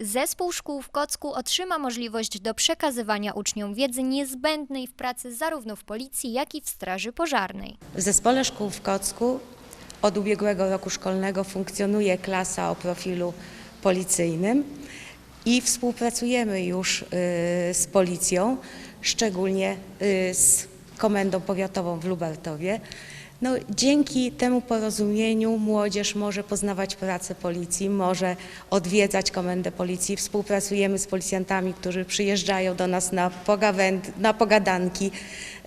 Zespół szkół w Kocku otrzyma możliwość do przekazywania uczniom wiedzy niezbędnej w pracy zarówno w policji, jak i w straży pożarnej. W Zespole Szkół w Kocku od ubiegłego roku szkolnego funkcjonuje klasa o profilu policyjnym i współpracujemy już y, z policją, szczególnie y, z Komendą Powiatową w Lubartowie. No, dzięki temu porozumieniu młodzież może poznawać pracę policji, może odwiedzać komendę policji. Współpracujemy z policjantami, którzy przyjeżdżają do nas na, pogawęd, na pogadanki,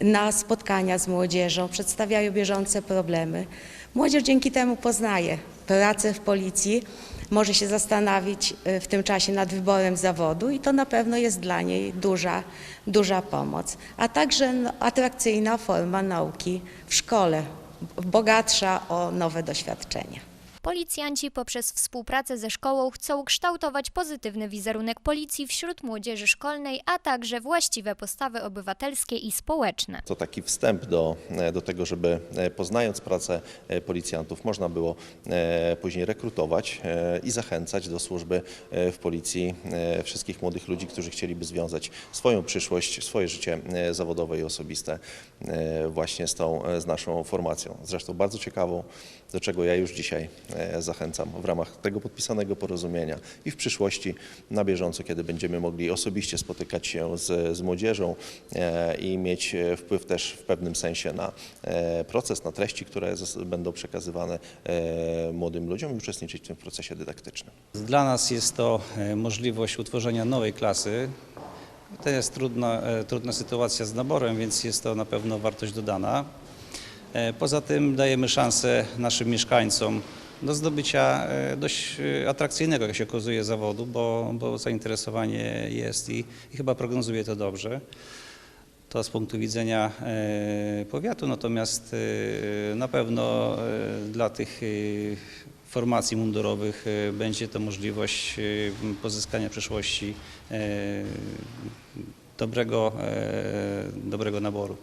na spotkania z młodzieżą, przedstawiają bieżące problemy. Młodzież dzięki temu poznaje pracę w policji, może się zastanowić y, w tym czasie nad wyborem zawodu i to na pewno jest dla niej duża, duża pomoc. A także no, atrakcyjna forma nauki w szkole, bogatsza o nowe doświadczenia. Policjanci poprzez współpracę ze szkołą chcą kształtować pozytywny wizerunek policji wśród młodzieży szkolnej, a także właściwe postawy obywatelskie i społeczne. To taki wstęp do, do tego, żeby e, poznając pracę e, policjantów, można było e, później rekrutować e, i zachęcać do służby e, w policji e, wszystkich młodych ludzi, którzy chcieliby związać swoją przyszłość, swoje życie e, zawodowe i osobiste e, właśnie z tą, e, z naszą formacją. Zresztą bardzo ciekawą, do czego ja już dzisiaj e, zachęcam w ramach tego podpisanego porozumienia i w przyszłości na bieżąco, kiedy będziemy mogli osobiście spotykać się z, z młodzieżą e, i mieć e, wpływ też w pewnym sensie na e, proces, na treści, które będą przekazywane e, młodym ludziom i uczestniczyć w tym procesie dydaktycznym. Dla nas jest to e, możliwość utworzenia nowej klasy. To jest trudna, e, trudna sytuacja z naborem, więc jest to na pewno wartość dodana. E, Poza tym dajemy szansę naszym mieszkańcom do zdobycia e, dość e, atrakcyjnego, jak się okazuje, zawodu, bo, bo zainteresowanie jest i, i chyba prognozuje to dobrze. To z punktu widzenia e, powiatu, natomiast na pewno dla tych formacji mundurowych będzie to możliwość pozyskania w przyszłości dobrego, dobrego naboru.